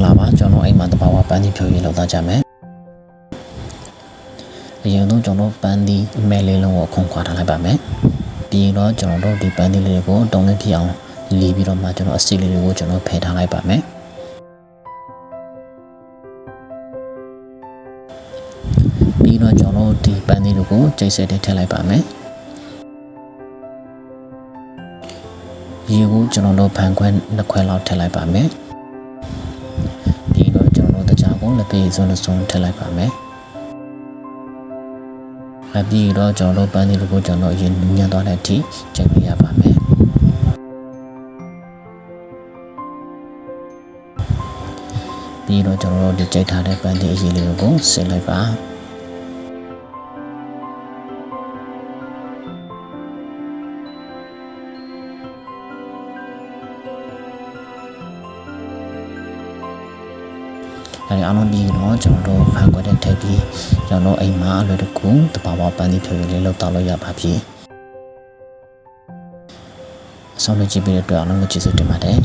္ဂလာပါကျွန်တော်အိမ်မှာတဘာဝပန်းသီးဖြိုးရည်လောက်သားကြမယ်အရင်ဆုံးကျွန်တော်ပန်းသီးအမဲလေးလုံးကိုခုံခွာထားလိုက်ပါမယ်ပြီးတော့ကျွန်တော်တို့ဒီပန်းသီးလေးတွေကိုတုံးလေးဖြစ်အောင်လီပြီးတော့မှကျွန်တော်အစီလေးတွေကိုကျွန်တော်ဖယ်ထားလိုက်ပါမယ်ပြီးတော့ကျွန်တော်ဒီပန်းသီးတွေကိုကျိတ်ဆက်ထည့်လိုက်ပါမယ်ရေကိုကျွန်တော်တို့ဖန်ခွဲနှစ်ခွဲလောက်ထည့်လိုက်ပါမယ်ပြီးတော့ကျွန်တော် တို့တကြားကိုလက်သေးစွန်းစွန်းထည့်လိုက်ပါမယ်အပြီးတော့ကျွန်တော်တို့ပန်းသီးတွေကိုကျွန်တော်အရင်နူးညံ့သွားတဲ့အထိချိန်ပြရပါမယ်ပြီးတော့ကျွန်တော်တို့ဒီကြိတ်ထားတဲ့ပန်းသီးအရေးလေးကိုဆင်လိုက်ပါ အဲဒီအားလုံးပြီးတော့ကျွန်တော်တို့ဖန်ခွက်တဲ့ထက်ပြီးကျွန်တော်တို့အိမ်မှာအလွယ်တကူတဘာဝပန်းသီးဖြိုရည်လေးလောက်တောက်လို့ရပါပြီအဆုံးလို့ကြည့်ပြီးတဲ့အတွက်အားလုံးကိုကျေးဇူးတင်ပါတယ်